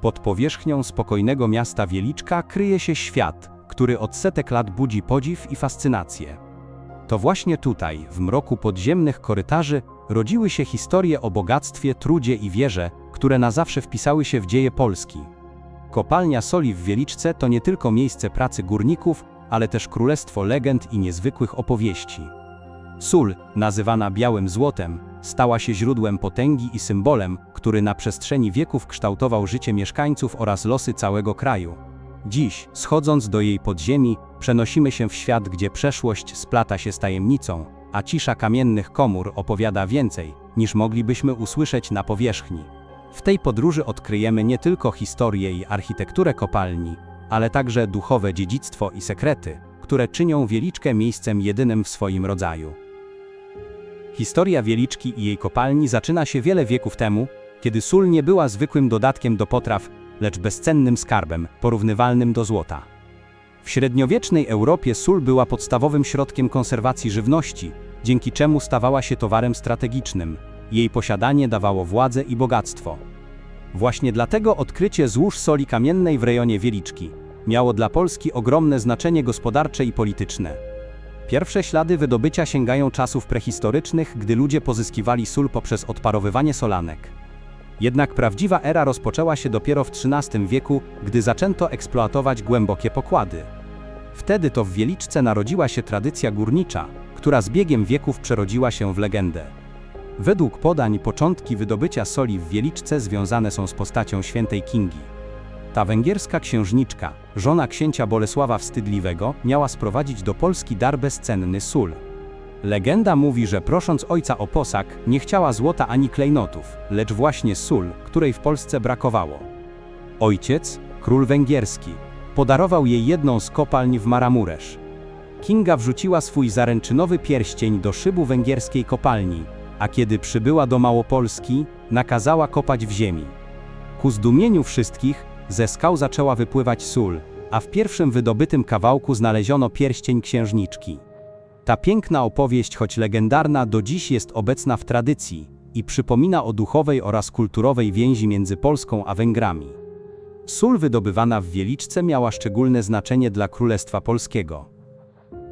Pod powierzchnią spokojnego miasta Wieliczka kryje się świat, który od setek lat budzi podziw i fascynację. To właśnie tutaj, w mroku podziemnych korytarzy, rodziły się historie o bogactwie, trudzie i wierze, które na zawsze wpisały się w dzieje Polski. Kopalnia soli w Wieliczce to nie tylko miejsce pracy górników, ale też królestwo legend i niezwykłych opowieści. Sól, nazywana białym złotem, stała się źródłem potęgi i symbolem, który na przestrzeni wieków kształtował życie mieszkańców oraz losy całego kraju. Dziś, schodząc do jej podziemi, przenosimy się w świat, gdzie przeszłość splata się z tajemnicą, a cisza kamiennych komór opowiada więcej, niż moglibyśmy usłyszeć na powierzchni. W tej podróży odkryjemy nie tylko historię i architekturę kopalni, ale także duchowe dziedzictwo i sekrety, które czynią Wieliczkę miejscem jedynym w swoim rodzaju. Historia Wieliczki i jej kopalni zaczyna się wiele wieków temu, kiedy sól nie była zwykłym dodatkiem do potraw, lecz bezcennym skarbem, porównywalnym do złota. W średniowiecznej Europie sól była podstawowym środkiem konserwacji żywności, dzięki czemu stawała się towarem strategicznym. Jej posiadanie dawało władzę i bogactwo. Właśnie dlatego odkrycie złóż soli kamiennej w rejonie Wieliczki miało dla Polski ogromne znaczenie gospodarcze i polityczne. Pierwsze ślady wydobycia sięgają czasów prehistorycznych, gdy ludzie pozyskiwali sól poprzez odparowywanie solanek. Jednak prawdziwa era rozpoczęła się dopiero w XIII wieku, gdy zaczęto eksploatować głębokie pokłady. Wtedy to w Wieliczce narodziła się tradycja górnicza, która z biegiem wieków przerodziła się w legendę. Według podań początki wydobycia soli w Wieliczce związane są z postacią świętej Kingi. Ta węgierska księżniczka, żona księcia Bolesława Wstydliwego, miała sprowadzić do Polski dar bezcenny sól. Legenda mówi, że prosząc ojca o posag, nie chciała złota ani klejnotów, lecz właśnie sól, której w Polsce brakowało. Ojciec, król węgierski, podarował jej jedną z kopalń w Maramuresz. Kinga wrzuciła swój zaręczynowy pierścień do szybu węgierskiej kopalni, a kiedy przybyła do Małopolski, nakazała kopać w ziemi. Ku zdumieniu wszystkich, ze skał zaczęła wypływać sól, a w pierwszym wydobytym kawałku znaleziono pierścień księżniczki. Ta piękna opowieść, choć legendarna, do dziś jest obecna w tradycji i przypomina o duchowej oraz kulturowej więzi między Polską a Węgrami. Sól wydobywana w Wieliczce miała szczególne znaczenie dla Królestwa Polskiego.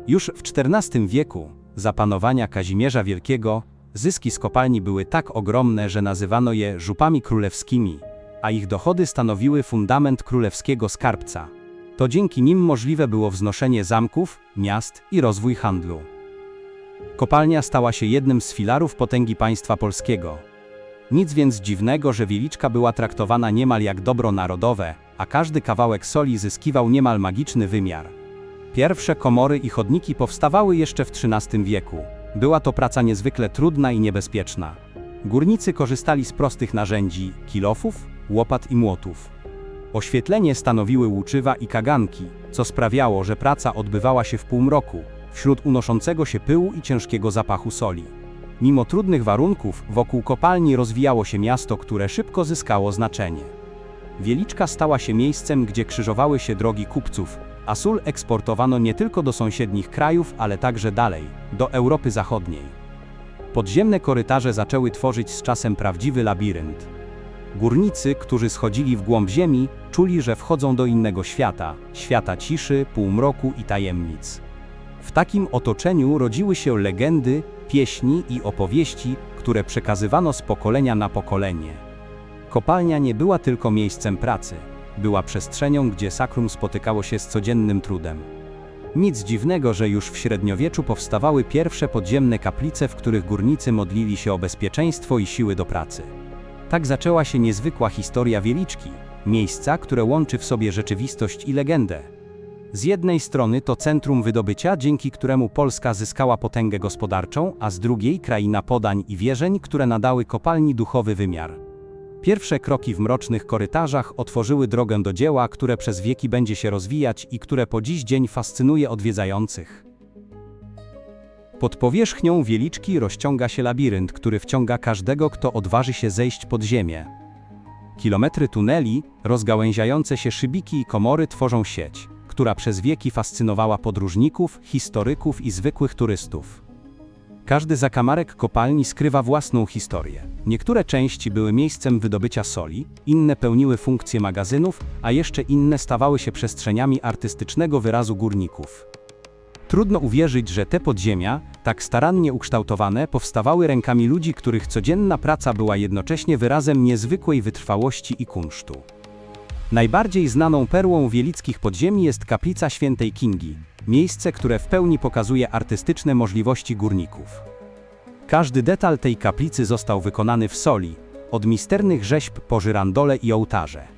Już w XIV wieku, za panowania Kazimierza Wielkiego, zyski z kopalni były tak ogromne, że nazywano je żupami królewskimi, a ich dochody stanowiły fundament królewskiego skarbca. To dzięki nim możliwe było wznoszenie zamków, miast i rozwój handlu. Kopalnia stała się jednym z filarów potęgi państwa polskiego. Nic więc dziwnego, że Wieliczka była traktowana niemal jak dobro narodowe, a każdy kawałek soli zyskiwał niemal magiczny wymiar. Pierwsze komory i chodniki powstawały jeszcze w XIII wieku. Była to praca niezwykle trudna i niebezpieczna. Górnicy korzystali z prostych narzędzi kilofów, łopat i młotów. Oświetlenie stanowiły łuczywa i kaganki, co sprawiało, że praca odbywała się w półmroku, wśród unoszącego się pyłu i ciężkiego zapachu soli. Mimo trudnych warunków, wokół kopalni rozwijało się miasto, które szybko zyskało znaczenie. Wieliczka stała się miejscem, gdzie krzyżowały się drogi kupców, a sól eksportowano nie tylko do sąsiednich krajów, ale także dalej, do Europy Zachodniej. Podziemne korytarze zaczęły tworzyć z czasem prawdziwy labirynt. Górnicy, którzy schodzili w głąb ziemi, czuli, że wchodzą do innego świata świata ciszy, półmroku i tajemnic. W takim otoczeniu rodziły się legendy, pieśni i opowieści, które przekazywano z pokolenia na pokolenie. Kopalnia nie była tylko miejscem pracy, była przestrzenią, gdzie sakrum spotykało się z codziennym trudem. Nic dziwnego, że już w średniowieczu powstawały pierwsze podziemne kaplice, w których górnicy modlili się o bezpieczeństwo i siły do pracy. Tak zaczęła się niezwykła historia Wieliczki, miejsca, które łączy w sobie rzeczywistość i legendę. Z jednej strony to centrum wydobycia, dzięki któremu Polska zyskała potęgę gospodarczą, a z drugiej kraina podań i wierzeń, które nadały kopalni duchowy wymiar. Pierwsze kroki w mrocznych korytarzach otworzyły drogę do dzieła, które przez wieki będzie się rozwijać i które po dziś dzień fascynuje odwiedzających. Pod powierzchnią Wieliczki rozciąga się labirynt, który wciąga każdego, kto odważy się zejść pod ziemię. Kilometry tuneli, rozgałęziające się szybiki i komory tworzą sieć, która przez wieki fascynowała podróżników, historyków i zwykłych turystów. Każdy zakamarek kopalni skrywa własną historię. Niektóre części były miejscem wydobycia soli, inne pełniły funkcję magazynów, a jeszcze inne stawały się przestrzeniami artystycznego wyrazu górników. Trudno uwierzyć, że te podziemia, tak starannie ukształtowane, powstawały rękami ludzi, których codzienna praca była jednocześnie wyrazem niezwykłej wytrwałości i kunsztu. Najbardziej znaną perłą wielickich podziemi jest kaplica świętej Kingi, miejsce, które w pełni pokazuje artystyczne możliwości górników. Każdy detal tej kaplicy został wykonany w soli, od misternych rzeźb po żyrandole i ołtarze.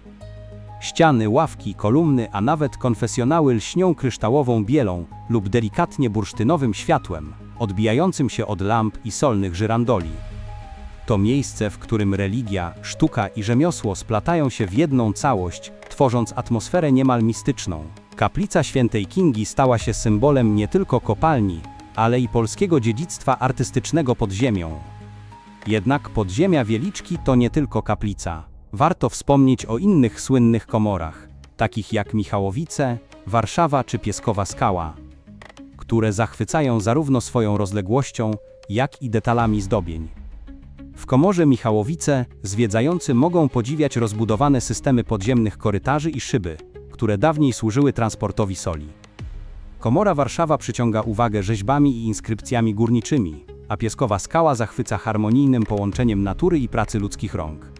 Ściany, ławki, kolumny, a nawet konfesjonały lśnią kryształową bielą lub delikatnie bursztynowym światłem, odbijającym się od lamp i solnych żyrandoli. To miejsce, w którym religia, sztuka i rzemiosło splatają się w jedną całość, tworząc atmosferę niemal mistyczną. Kaplica świętej Kingi stała się symbolem nie tylko kopalni, ale i polskiego dziedzictwa artystycznego pod ziemią. Jednak podziemia Wieliczki to nie tylko kaplica. Warto wspomnieć o innych słynnych komorach, takich jak Michałowice, Warszawa czy Pieskowa Skała, które zachwycają zarówno swoją rozległością, jak i detalami zdobień. W komorze Michałowice zwiedzający mogą podziwiać rozbudowane systemy podziemnych korytarzy i szyby, które dawniej służyły transportowi soli. Komora Warszawa przyciąga uwagę rzeźbami i inskrypcjami górniczymi, a Pieskowa Skała zachwyca harmonijnym połączeniem natury i pracy ludzkich rąk.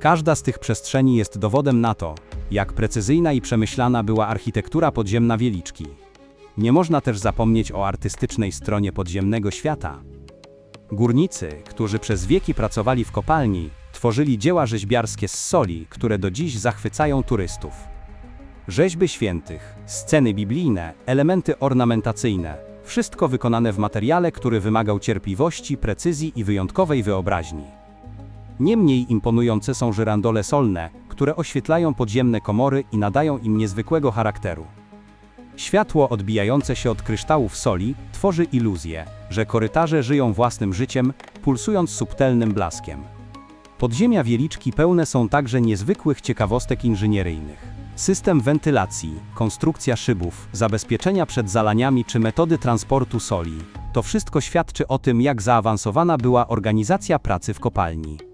Każda z tych przestrzeni jest dowodem na to, jak precyzyjna i przemyślana była architektura podziemna Wieliczki. Nie można też zapomnieć o artystycznej stronie podziemnego świata. Górnicy, którzy przez wieki pracowali w kopalni, tworzyli dzieła rzeźbiarskie z soli, które do dziś zachwycają turystów. Rzeźby świętych, sceny biblijne, elementy ornamentacyjne wszystko wykonane w materiale, który wymagał cierpliwości, precyzji i wyjątkowej wyobraźni. Niemniej imponujące są żyrandole solne, które oświetlają podziemne komory i nadają im niezwykłego charakteru. Światło odbijające się od kryształów soli tworzy iluzję, że korytarze żyją własnym życiem, pulsując subtelnym blaskiem. Podziemia Wieliczki pełne są także niezwykłych ciekawostek inżynieryjnych. System wentylacji, konstrukcja szybów, zabezpieczenia przed zalaniami czy metody transportu soli to wszystko świadczy o tym, jak zaawansowana była organizacja pracy w kopalni.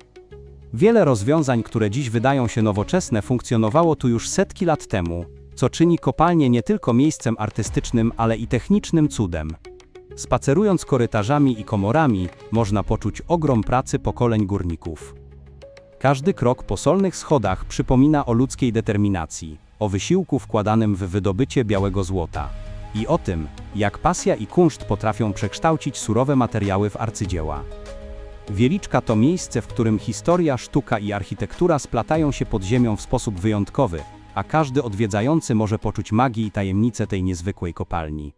Wiele rozwiązań, które dziś wydają się nowoczesne, funkcjonowało tu już setki lat temu, co czyni kopalnię nie tylko miejscem artystycznym, ale i technicznym cudem. Spacerując korytarzami i komorami, można poczuć ogrom pracy pokoleń górników. Każdy krok po solnych schodach przypomina o ludzkiej determinacji, o wysiłku wkładanym w wydobycie białego złota i o tym, jak pasja i kunszt potrafią przekształcić surowe materiały w arcydzieła. Wieliczka to miejsce, w którym historia, sztuka i architektura splatają się pod ziemią w sposób wyjątkowy, a każdy odwiedzający może poczuć magię i tajemnicę tej niezwykłej kopalni.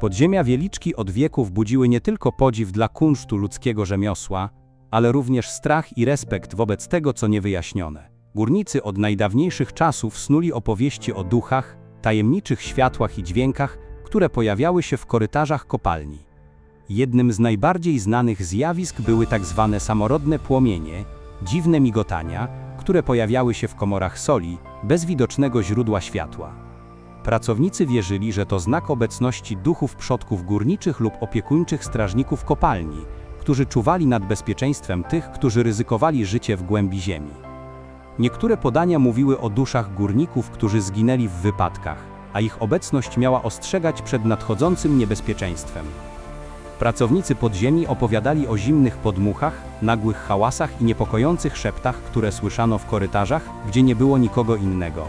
Podziemia Wieliczki od wieków budziły nie tylko podziw dla kunsztu ludzkiego rzemiosła, ale również strach i respekt wobec tego, co niewyjaśnione. Górnicy od najdawniejszych czasów snuli opowieści o duchach, tajemniczych światłach i dźwiękach, które pojawiały się w korytarzach kopalni. Jednym z najbardziej znanych zjawisk były tak zwane samorodne płomienie, dziwne migotania, które pojawiały się w komorach soli, bez widocznego źródła światła. Pracownicy wierzyli, że to znak obecności duchów przodków górniczych lub opiekuńczych strażników kopalni, którzy czuwali nad bezpieczeństwem tych, którzy ryzykowali życie w głębi ziemi. Niektóre podania mówiły o duszach górników, którzy zginęli w wypadkach, a ich obecność miała ostrzegać przed nadchodzącym niebezpieczeństwem. Pracownicy podziemi opowiadali o zimnych podmuchach, nagłych hałasach i niepokojących szeptach, które słyszano w korytarzach, gdzie nie było nikogo innego.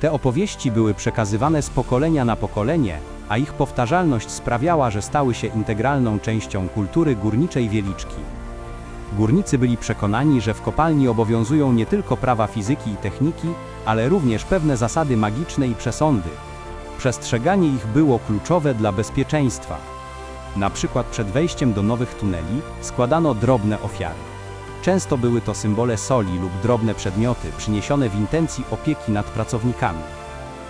Te opowieści były przekazywane z pokolenia na pokolenie, a ich powtarzalność sprawiała, że stały się integralną częścią kultury górniczej Wieliczki. Górnicy byli przekonani, że w kopalni obowiązują nie tylko prawa fizyki i techniki, ale również pewne zasady magiczne i przesądy. Przestrzeganie ich było kluczowe dla bezpieczeństwa. Na przykład przed wejściem do nowych tuneli składano drobne ofiary. Często były to symbole soli lub drobne przedmioty przyniesione w intencji opieki nad pracownikami.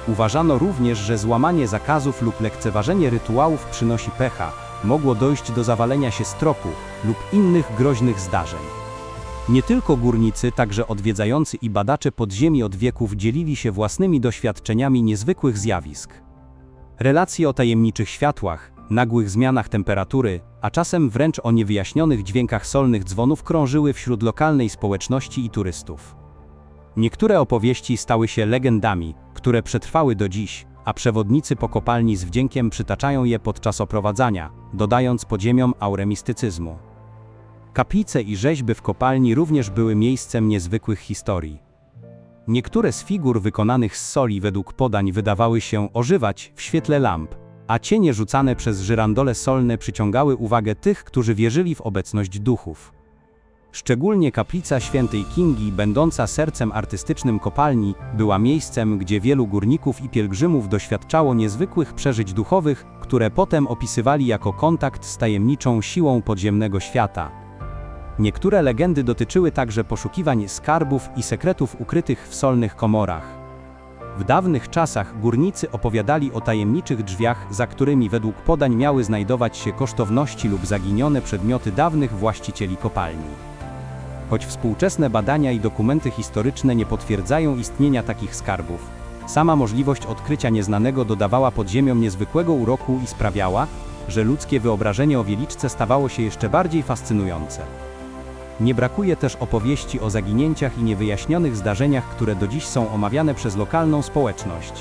Uważano również, że złamanie zakazów lub lekceważenie rytuałów przynosi pecha, mogło dojść do zawalenia się stropu lub innych groźnych zdarzeń. Nie tylko górnicy, także odwiedzający i badacze podziemi od wieków dzielili się własnymi doświadczeniami niezwykłych zjawisk. Relacje o tajemniczych światłach, nagłych zmianach temperatury, a czasem wręcz o niewyjaśnionych dźwiękach solnych dzwonów krążyły wśród lokalnej społeczności i turystów. Niektóre opowieści stały się legendami, które przetrwały do dziś, a przewodnicy po kopalni z wdziękiem przytaczają je podczas oprowadzania, dodając podziemiom aurę mistycyzmu. Kaplice i rzeźby w kopalni również były miejscem niezwykłych historii. Niektóre z figur wykonanych z soli według podań wydawały się ożywać w świetle lamp, a cienie rzucane przez żyrandole solne przyciągały uwagę tych, którzy wierzyli w obecność duchów. Szczególnie kaplica świętej Kingi, będąca sercem artystycznym kopalni, była miejscem, gdzie wielu górników i pielgrzymów doświadczało niezwykłych przeżyć duchowych, które potem opisywali jako kontakt z tajemniczą siłą podziemnego świata. Niektóre legendy dotyczyły także poszukiwań skarbów i sekretów ukrytych w solnych komorach. W dawnych czasach górnicy opowiadali o tajemniczych drzwiach, za którymi według podań miały znajdować się kosztowności lub zaginione przedmioty dawnych właścicieli kopalni. Choć współczesne badania i dokumenty historyczne nie potwierdzają istnienia takich skarbów, sama możliwość odkrycia nieznanego dodawała podziemiom niezwykłego uroku i sprawiała, że ludzkie wyobrażenie o Wieliczce stawało się jeszcze bardziej fascynujące. Nie brakuje też opowieści o zaginięciach i niewyjaśnionych zdarzeniach, które do dziś są omawiane przez lokalną społeczność.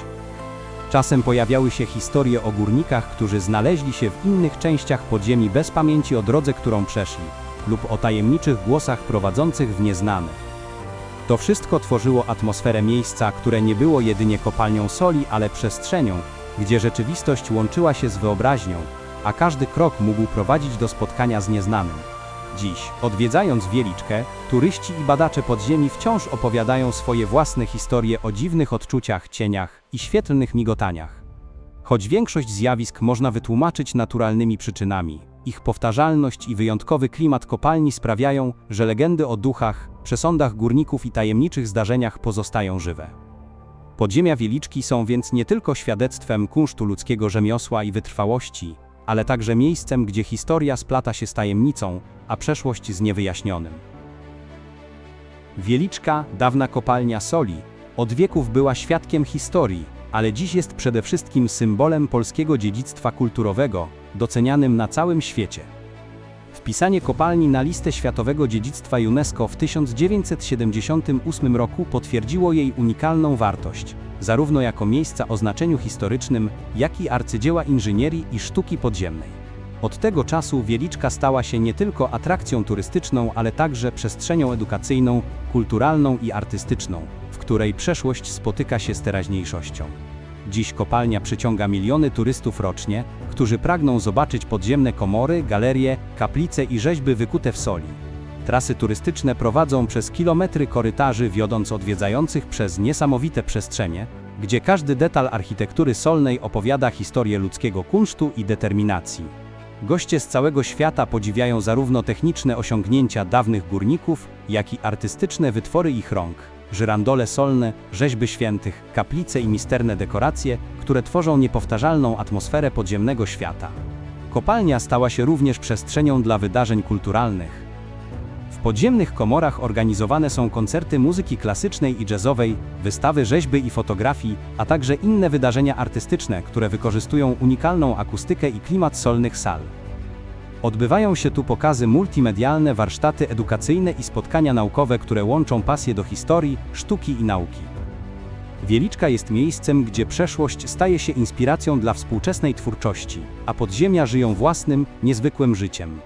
Czasem pojawiały się historie o górnikach, którzy znaleźli się w innych częściach podziemi bez pamięci o drodze, którą przeszli, lub o tajemniczych głosach prowadzących w nieznane. To wszystko tworzyło atmosferę miejsca, które nie było jedynie kopalnią soli, ale przestrzenią, gdzie rzeczywistość łączyła się z wyobraźnią, a każdy krok mógł prowadzić do spotkania z nieznanym. Dziś, odwiedzając Wieliczkę, turyści i badacze podziemi wciąż opowiadają swoje własne historie o dziwnych odczuciach, cieniach i świetlnych migotaniach. Choć większość zjawisk można wytłumaczyć naturalnymi przyczynami, ich powtarzalność i wyjątkowy klimat kopalni sprawiają, że legendy o duchach, przesądach górników i tajemniczych zdarzeniach pozostają żywe. Podziemia Wieliczki są więc nie tylko świadectwem kunsztu ludzkiego rzemiosła i wytrwałości, ale także miejscem, gdzie historia splata się z tajemnicą, a przeszłość z niewyjaśnionym. Wieliczka, dawna kopalnia soli, od wieków była świadkiem historii, ale dziś jest przede wszystkim symbolem polskiego dziedzictwa kulturowego, docenianym na całym świecie. Wpisanie kopalni na listę Światowego Dziedzictwa UNESCO w 1978 roku potwierdziło jej unikalną wartość, zarówno jako miejsca o znaczeniu historycznym, jak i arcydzieła inżynierii i sztuki podziemnej. Od tego czasu Wieliczka stała się nie tylko atrakcją turystyczną, ale także przestrzenią edukacyjną, kulturalną i artystyczną, w której przeszłość spotyka się z teraźniejszością. Dziś kopalnia przyciąga miliony turystów rocznie, którzy pragną zobaczyć podziemne komory, galerie, kaplice i rzeźby wykute w soli. Trasy turystyczne prowadzą przez kilometry korytarzy, wiodąc odwiedzających przez niesamowite przestrzenie, gdzie każdy detal architektury solnej opowiada historię ludzkiego kunsztu i determinacji. Goście z całego świata podziwiają zarówno techniczne osiągnięcia dawnych górników, jak i artystyczne wytwory ich rąk. Żyrandole solne, rzeźby świętych, kaplice i misterne dekoracje, które tworzą niepowtarzalną atmosferę podziemnego świata. Kopalnia stała się również przestrzenią dla wydarzeń kulturalnych. W podziemnych komorach organizowane są koncerty muzyki klasycznej i jazzowej, wystawy rzeźby i fotografii, a także inne wydarzenia artystyczne, które wykorzystują unikalną akustykę i klimat solnych sal. Odbywają się tu pokazy multimedialne, warsztaty edukacyjne i spotkania naukowe, które łączą pasję do historii, sztuki i nauki. Wieliczka jest miejscem, gdzie przeszłość staje się inspiracją dla współczesnej twórczości, a podziemia żyją własnym, niezwykłym życiem.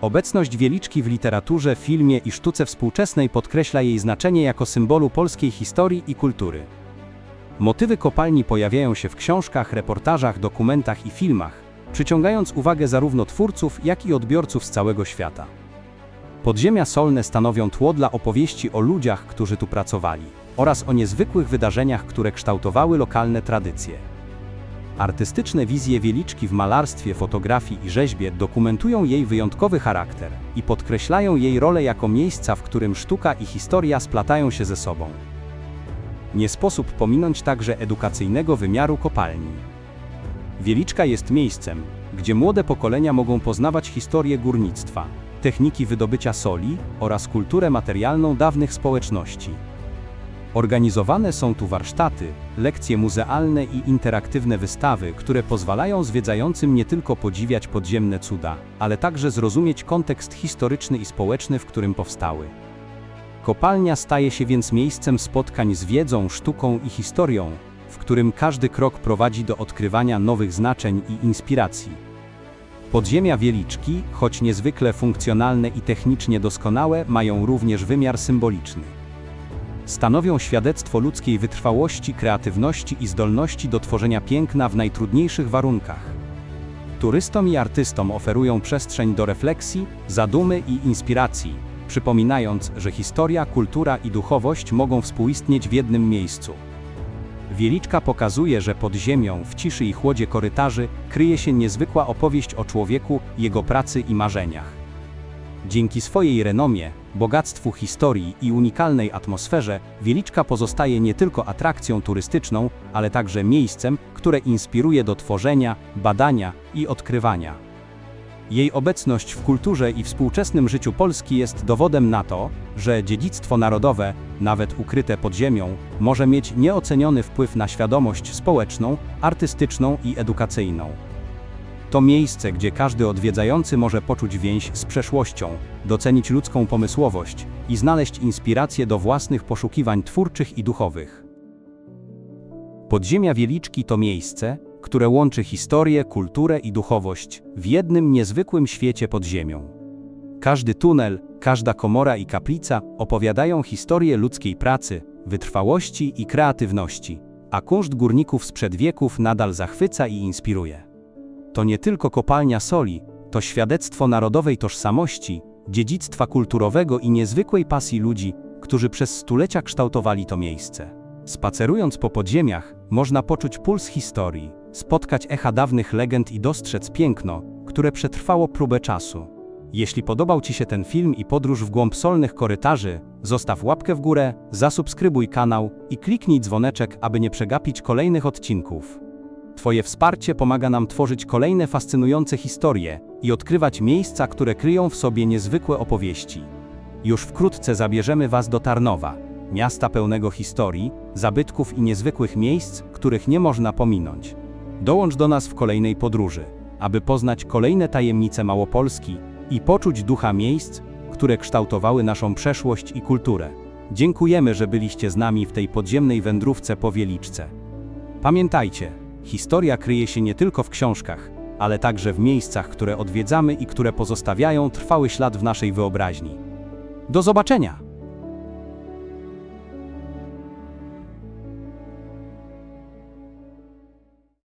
Obecność Wieliczki w literaturze, filmie i sztuce współczesnej podkreśla jej znaczenie jako symbolu polskiej historii i kultury. Motywy kopalni pojawiają się w książkach, reportażach, dokumentach i filmach, przyciągając uwagę zarówno twórców, jak i odbiorców z całego świata. Podziemia solne stanowią tło dla opowieści o ludziach, którzy tu pracowali, oraz o niezwykłych wydarzeniach, które kształtowały lokalne tradycje. Artystyczne wizje Wieliczki w malarstwie, fotografii i rzeźbie dokumentują jej wyjątkowy charakter i podkreślają jej rolę jako miejsca, w którym sztuka i historia splatają się ze sobą. Nie sposób pominąć także edukacyjnego wymiaru kopalni. Wieliczka jest miejscem, gdzie młode pokolenia mogą poznawać historię górnictwa, techniki wydobycia soli oraz kulturę materialną dawnych społeczności. Organizowane są tu warsztaty, lekcje muzealne i interaktywne wystawy, które pozwalają zwiedzającym nie tylko podziwiać podziemne cuda, ale także zrozumieć kontekst historyczny i społeczny, w którym powstały. Kopalnia staje się więc miejscem spotkań z wiedzą, sztuką i historią, w którym każdy krok prowadzi do odkrywania nowych znaczeń i inspiracji. Podziemia Wieliczki, choć niezwykle funkcjonalne i technicznie doskonałe, mają również wymiar symboliczny. Stanowią świadectwo ludzkiej wytrwałości, kreatywności i zdolności do tworzenia piękna w najtrudniejszych warunkach. Turystom i artystom oferują przestrzeń do refleksji, zadumy i inspiracji, przypominając, że historia, kultura i duchowość mogą współistnieć w jednym miejscu. Wieliczka pokazuje, że pod ziemią, w ciszy i chłodzie korytarzy, kryje się niezwykła opowieść o człowieku, jego pracy i marzeniach. Dzięki swojej renomie, bogactwu historii i unikalnej atmosferze, Wieliczka pozostaje nie tylko atrakcją turystyczną, ale także miejscem, które inspiruje do tworzenia, badania i odkrywania. Jej obecność w kulturze i współczesnym życiu Polski jest dowodem na to, że dziedzictwo narodowe, nawet ukryte pod ziemią, może mieć nieoceniony wpływ na świadomość społeczną, artystyczną i edukacyjną. To miejsce, gdzie każdy odwiedzający może poczuć więź z przeszłością, docenić ludzką pomysłowość i znaleźć inspirację do własnych poszukiwań twórczych i duchowych. Podziemia Wieliczki to miejsce, które łączy historię, kulturę i duchowość w jednym niezwykłym świecie pod ziemią. Każdy tunel, każda komora i kaplica opowiadają historię ludzkiej pracy, wytrwałości i kreatywności, a kunszt górników sprzed wieków nadal zachwyca i inspiruje. To nie tylko kopalnia soli, to świadectwo narodowej tożsamości, dziedzictwa kulturowego i niezwykłej pasji ludzi, którzy przez stulecia kształtowali to miejsce. Spacerując po podziemiach, można poczuć puls historii, spotkać echa dawnych legend i dostrzec piękno, które przetrwało próbę czasu. Jeśli podobał Ci się ten film i podróż w głąb solnych korytarzy, zostaw łapkę w górę, zasubskrybuj kanał i kliknij dzwoneczek, aby nie przegapić kolejnych odcinków. Twoje wsparcie pomaga nam tworzyć kolejne fascynujące historie i odkrywać miejsca, które kryją w sobie niezwykłe opowieści. Już wkrótce zabierzemy Was do Tarnowa, miasta pełnego historii, zabytków i niezwykłych miejsc, których nie można pominąć. Dołącz do nas w kolejnej podróży, aby poznać kolejne tajemnice Małopolski i poczuć ducha miejsc, które kształtowały naszą przeszłość i kulturę. Dziękujemy, że byliście z nami w tej podziemnej wędrówce po Wieliczce. Pamiętajcie, historia kryje się nie tylko w książkach, ale także w miejscach, które odwiedzamy i które pozostawiają trwały ślad w naszej wyobraźni. Do zobaczenia!